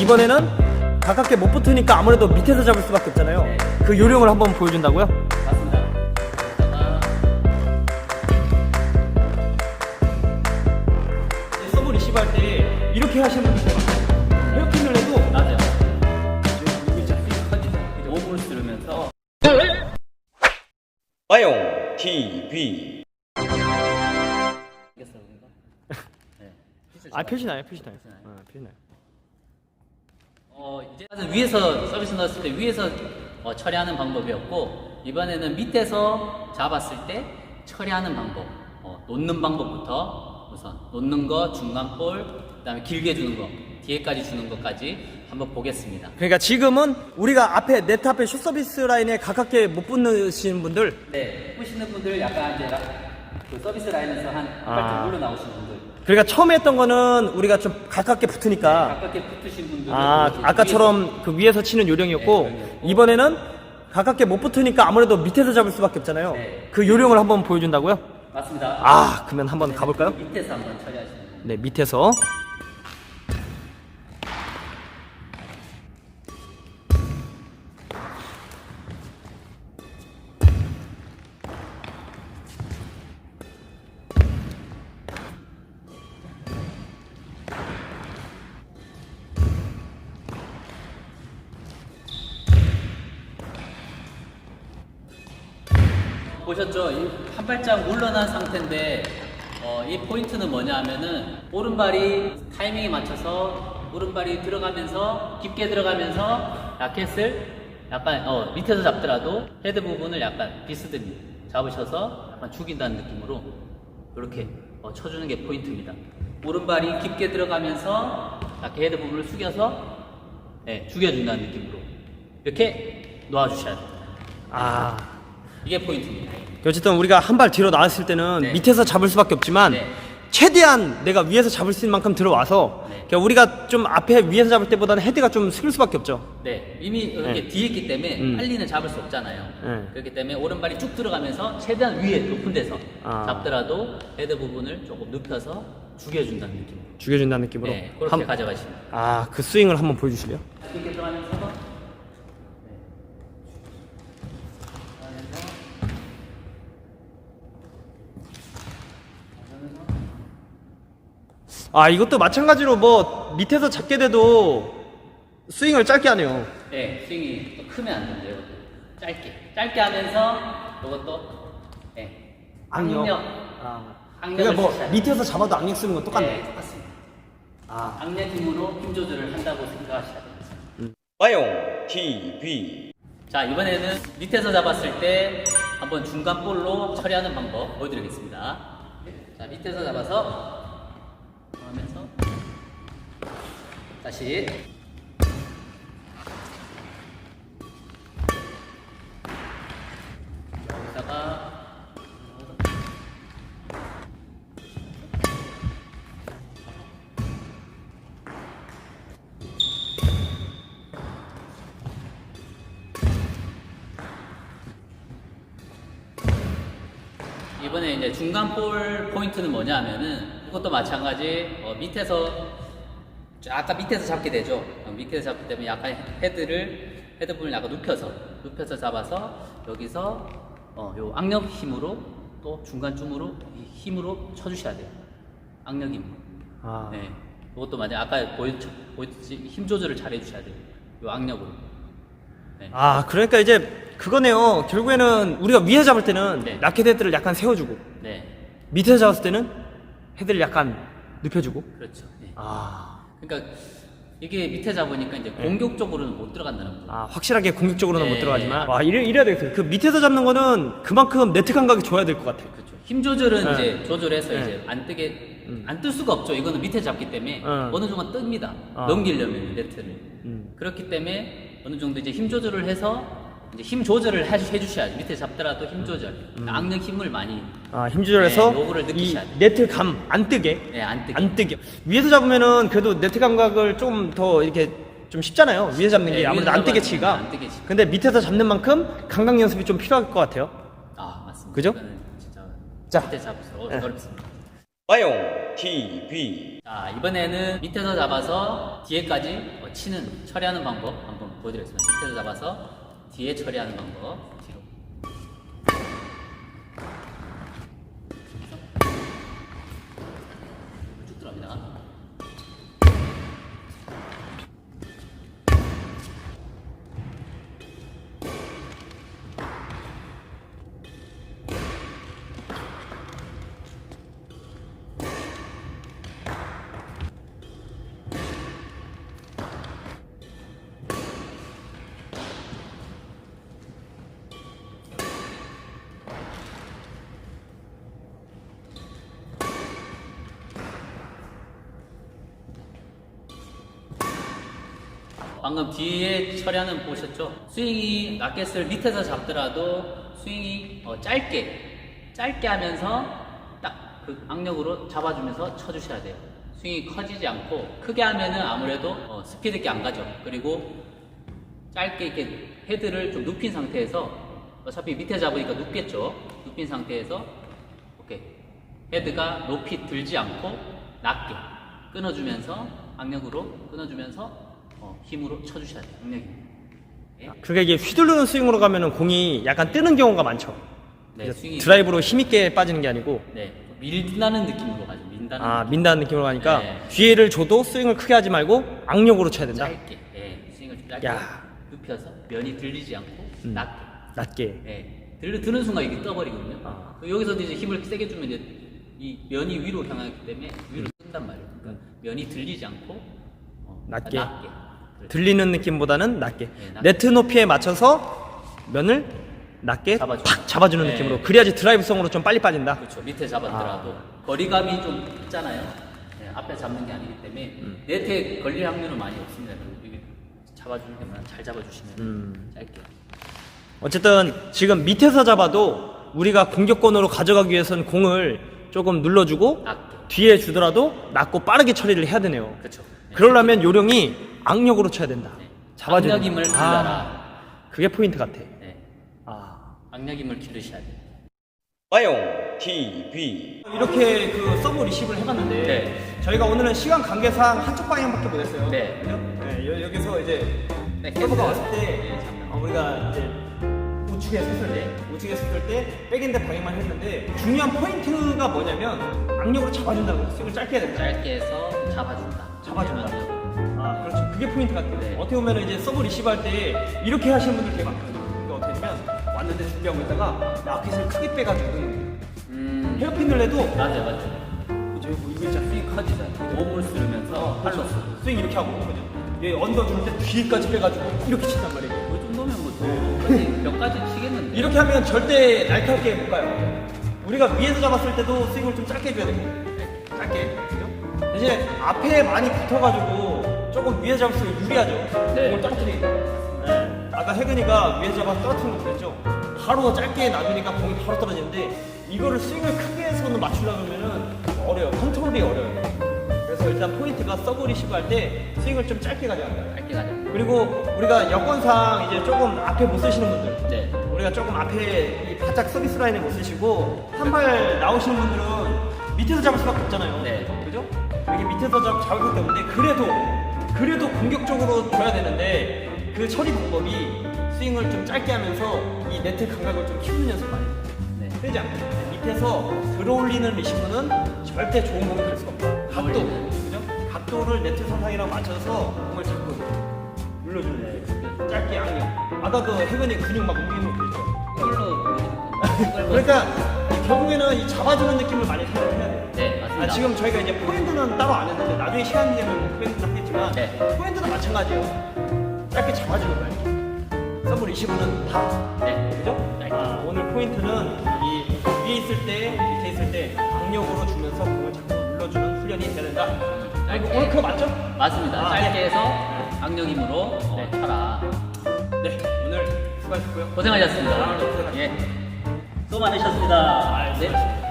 이번에는 가깝게 못 붙으니까 아무래도 밑에서 잡을 수밖에 없잖아요. 네. 그 요령을 한번 보여준다고요? 맞습니다. 아, 서브 리시브 할 때 이렇게 하시는 분들 많아요. 헤어핀을 해도. 컨디션 몸을 쓰면서 아용 TV? 네. 아 표시나요 표시나요 표시나요? 어, 표시나요 어, 이제 위에서 서비스 넣었을 때 위에서 어, 처리하는 방법이었고 이번에는 밑에서 잡았을 때 처리하는 방법, 어, 놓는 방법부터 우선 놓는 거, 중간 볼, 그 다음에 길게 주는 거, 뒤에까지 주는 것까지 한번 보겠습니다. 그러니까 지금은 우리가 앞에 네트 앞에 슛 서비스 라인에 가깝게 못 붙으시는 분들 네, 보시는 분들 약간 이제 라- 그 서비스 라인에서 한 아. 발짝 물러 나오신 분들, 그러니까 처음에 했던 거는 우리가 좀 가깝게 붙으니까 가깝게 붙으신 분들, 아 아까처럼 그 위에서 치는 요령이었고 네, 요령이었고. 이번에는 가깝게 못 붙으니까 아무래도 밑에서 잡을 수밖에 없잖아요. 네. 그 요령을 한번 보여준다고요? 맞습니다. 아 그러면 한번 가볼까요? 밑에서 한번 처리하시는 분. 네 밑에서 보셨죠? 이한 발짝 물러난 상태인데 어, 이 포인트는 뭐냐 하면은 오른발이 타이밍에 맞춰서 오른발이 들어가면서 깊게 들어가면서 라켓을 약간 어, 밑에서 잡더라도 헤드 부분을 약간 비스듬히 잡으셔서 약간 죽인다는 느낌으로 이렇게 어, 쳐주는 게 포인트입니다. 오른발이 깊게 들어가면서 라켓 헤드 부분을 숙여서 네, 죽여준다는 느낌으로 이렇게 놓아주셔야 돼요. 아 이게 포인트입니다. 어쨌든 우리가 한 발 뒤로 나왔을 때는 네. 밑에서 잡을 수밖에 없지만 네. 최대한 내가 위에서 잡을 수 있는 만큼 들어와서 네. 그러니까 우리가 좀 앞에 위에서 잡을 때보다는 헤드가 좀 숙일 수밖에 없죠. 네, 이미 이렇게 네. 뒤에 있기 때문에 음. 빨리는 잡을 수 없잖아요. 네. 그렇기 때문에 오른발이 쭉 들어가면서 최대한 위에 높은 데서 아. 잡더라도 헤드 부분을 조금 눕혀서 죽여준다는 느낌. 죽여준다는 느낌으로. 네, 그렇게 한- 가져가시면. 아, 그 스윙을 한번 보여주실래요? 이렇게 들어가면서 네. 들어가면서 아, 이것도 마찬가지로 뭐 밑에서 잡게 돼도 스윙을 짧게 하네요. 네, 스윙이 또 크면 안 된대요. 짧게, 짧게 하면서 이것도 네, 악력, 아. 악력을 그러니까 뭐 밑에서 잡아도 악력 쓰는 건 똑같네. 네, 똑같습니다. 아. 악력 힘으로 힘 조절을 한다고 생각하셔야 됩니다. 와용 TV. 자 이번에는 밑에서 잡았을 때 한번 중간 볼로 처리하는 방법 보여드리겠습니다. 자 밑에서 잡아서 하면서. 다시. 여기다가. 이번에 이제 중간 볼 포인트는 뭐냐면은 이것도 마찬가지 어, 밑에서 아까 밑에서 잡게 되죠. 어, 밑에서 잡기 때문에 약간 헤드를 헤드 부분을 약간 눕혀서 눕혀서 잡아서 여기서 어, 요 악력 힘으로 또 중간쯤으로 이 힘으로 쳐주셔야 돼요. 악력 힘. 아. 네. 이것도 맞아요. 아까 보였, 보였듯이 힘 조절을 잘 해주셔야 돼요. 요 악력으로. 네. 아, 그러니까 이제 그거네요. 결국에는 우리가 위에 잡을 때는 네. 라켓 헤드를 약간 세워주고 네. 밑에서 잡았을 때는 헤드를 약간 눕혀주고. 그렇죠. 네. 아. 그러니까 이게 밑에 잡으니까 이제 공격적으로는 못 들어간다는 거죠. 아, 확실하게 공격적으로는 네. 못 들어가지만. 와, 이래, 이래야 되겠어요. 그 밑에서 잡는 거는 그만큼 네트 감각이 좋아야 될 것 같아요. 그렇죠. 힘 조절은 네. 이제 조절해서 네. 이제 안 뜨게 안 뜰 수가 없죠. 이거는 밑에 잡기 때문에 음. 어느 정도 뜹니다. 아. 넘기려면 네트를. 음. 그렇기 때문에 어느 정도 이제 힘 조절을 해서 이제 힘 조절을 해, 해주셔야죠. 밑에 잡더라도 힘 조절, 악력 힘을 많이 아, 힘 조절해서 네, 요거를 이 느끼셔야 돼요. 네트 감 안 뜨게. 네, 안 뜨게. 안 뜨게. 위에서 잡으면은 그래도 네트 감각을 좀 더 이렇게 좀 쉽잖아요. 위에 잡는 게 네, 아무래도 안 뜨게 잡아야 치가. 안 뜨게 치가. 근데 밑에서 잡는 만큼 감각 연습이 좀 필요할 것 같아요. 아 맞습니다. 그죠? 이거는 진짜 자. 밑에 잡을수록 네. 어렵습니다. 와용 TV 자, 이번에는 밑에서 잡아서 뒤에까지 어, 치는, 처리하는 방법 한번 보여드리겠습니다. 밑에서 잡아서 뒤에 처리하는 방법. 뒤로. 방금 뒤에 처리하는 거 보셨죠? 스윙이 라켓을 밑에서 잡더라도 스윙이 어, 짧게 짧게 하면서 딱 그 악력으로 잡아주면서 쳐주셔야 돼요. 스윙이 커지지 않고 크게 하면은 아무래도 어, 스피드 있게 안 가죠. 그리고 짧게 이렇게 헤드를 좀 눕힌 상태에서 어차피 밑에 잡으니까 눕겠죠. 눕힌 상태에서 오케이 헤드가 높이 들지 않고 낮게 끊어주면서 악력으로 끊어주면서 어, 힘으로 쳐주셔야 돼요. 악력이. 예? 그러니까 이게 휘두르는 스윙으로 가면은 공이 약간 뜨는 경우가 많죠. 네, 스윙이 드라이브로 힘있게 빠지는 게 아니고 네 밀다는 느낌으로 가죠. 민다는 아 느낌. 민다는 느낌으로 가니까 네. 기회를 줘도 스윙을 크게 하지 말고 악력으로 쳐야 된다. 짧게 예, 스윙을 좀 짧게 야. 눕혀서 면이 들리지 않고 음. 낮게 낮게. 예, 들, 드는 순간 이게 떠버리거든요. 아. 그 여기서 이제 힘을 세게 주면 이제 이 면이 위로 향하기 때문에 위로 뜬단 말이에요. 그러니까 면이 들리지 않고 어, 낮게. 낮게. 그렇죠. 들리는 느낌보다는 낮게. 네. 네트 높이에 맞춰서 면을 낮게 잡아주는. 팍 잡아주는 네. 느낌으로. 그래야지 드라이브성으로 좀 빨리 빠진다. 그렇죠. 밑에 잡았더라도 아. 거리감이 좀 있잖아요. 네, 앞에 잡는 게 아니기 때문에 음. 네트에 걸릴 확률은 많이 없습니다. 그리고 이게 잡아주는 게만 잘 잡아주시면 음. 짧게. 어쨌든 지금 밑에서 잡아도 우리가 공격권으로 가져가기 위해서는 공을 조금 눌러주고 낮게. 뒤에 주더라도 낮고 빠르게 처리를 해야 되네요. 그렇죠. 네. 그러려면 요령이 악력으로 쳐야 된다. 네. 잡아주는 악력 힘을 거. 길러라. 아, 그게 포인트 같아. 네. 아. 악력 힘을 기르셔야 돼요. 와용 TV 이렇게 그 서브 리시브를 해봤는데 네. 저희가 오늘은 시간 관계상 한쪽 방향밖에 못 했어요. 네. 그죠? 네, 여- 여기서 이제 백핸드. 서브가 왔을 때 네, 잠깐. 어, 우리가 이제 우측에 섰을 때 우측에 섰을 때 백핸드 방향만 했는데 중요한 포인트가 뭐냐면 악력으로 잡아준다고 스윙을 짧게 해야 된다. 짧게 해서 잡아준다. 잡아준다. 네, 아 그렇죠. 그게 포인트 같아요. 네. 어떻게 보면 이제 서브 리시브 할 때 이렇게 하시는 분들 되게 많거든요. 그러니까 어떻게 하냐면 왔는데 준비하고 있다가 라켓을 크게 빼가지고 음, 헤어핀을 내도 맞아요, 맞아요. 저기 뭐 이거 있잖아. 스윙 커지잖아요. 몸을 쓰면서 팔로 그렇죠. 스윙 이렇게 하고 그죠? 얘 언더 줄때 뒤에까지 빼가지고 이렇게 친단 말이에요. 그 정도면 뭐 거의 몇 가지 치겠는데. 이렇게 하면 절대 날카롭게 못 가요. 우리가 위에서 잡았을 때도 스윙을 좀 짧게 해줘야 돼요. 짧게, 대신에 앞에 많이 붙어가지고 조금 위에서 잡을수록 유리하죠. 네. 공을 떨어뜨리니까. 네. 아까 혜근이가 위에서 잡아서 떨어뜨린 거 그랬죠? 바로 짧게 놔두니까 공이 바로 떨어지는데 이거를 스윙을 크게 해서는 맞추려고 하면은 어려요. 컨트롤이 어려워요. 그래서 일단 포인트가 서브 리시브 할 때 스윙을 좀 짧게 가져야 돼요. 짧게 가자. 그리고 우리가 여건상 이제 조금 앞에 못 쓰시는 분들 네. 우리가 조금 앞에 이 바짝 서비스 라인에 못 쓰시고 한 발 나오시는 분들은 밑에서 잡을 수밖에 없잖아요. 네. 여기 밑에서 잡, 수밖에 없는데 그래도 그래도 공격적으로 줘야 되는데 그 처리 방법이 스윙을 좀 짧게 하면서 이 네트 감각을 좀 키우는 연습 많이 해요. 네. 되지 않고 밑에서 들어올리는 리시브는 절대 좋은 공이 될 수가 없다. 각도. 그죠? 각도를 네트 선상이랑 맞춰서 공을 잡고 눌러주는 네. 짧게 악력. 아까 그 혜근이 근육 막 움직이는 거 보여드릴게요. 그러니까 이 결국에는 이 잡아주는 느낌을 많이 생각 아, 지금 저희가 이제 포핸드는 따로 안 했는데 나중에 시간이 되면 뭐 포핸드는 하겠지만 네. 포핸드는 마찬가지예요. 짧게 잡아주는 거예요. 서브 리시브는 다. 네. 그죠? 짧게. 아, 오늘 포인트는 이 위에 있을 때, 밑에 있을 때 악력으로 주면서 공을 자꾸 눌러주는 훈련이 돼야 된다. 짧게. 오늘 그거 맞죠? 맞습니다. 아, 짧게 네. 해서 악력 힘으로 어, 쳐라. 네, 오늘 수고하셨고요. 고생하셨습니다. 아, 네, 고생하셨습니다. 예. 또 많으셨습니다. 네.